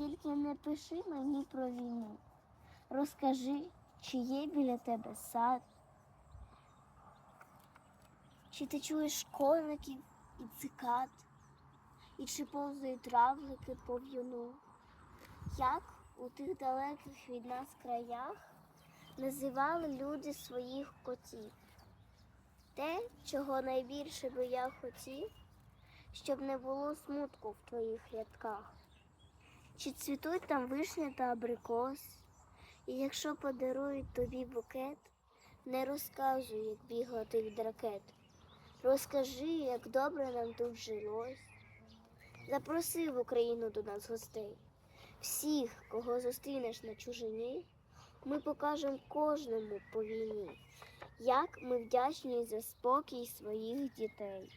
Тільки не пиши мені про війну. Розкажи, чи є біля тебе сад, чи ти чуєш школьників і цикад, і чи повзають равлики по в'юну? Як у тих далеких від нас краях називали люди своїх котів? Те, чого найбільше би я хотів, щоб не було смутку в твоїх рядках. Чи цвітуть там вишня та абрикос, і якщо подарують тобі букет, не розказуй, як бігла ти від ракет. Розкажи, як добре нам тут жилось. Запроси в Україну до нас гостей. Всіх, кого зустрінеш на чужині, ми покажемо кожному по війні, як ми вдячні за спокій своїх дітей.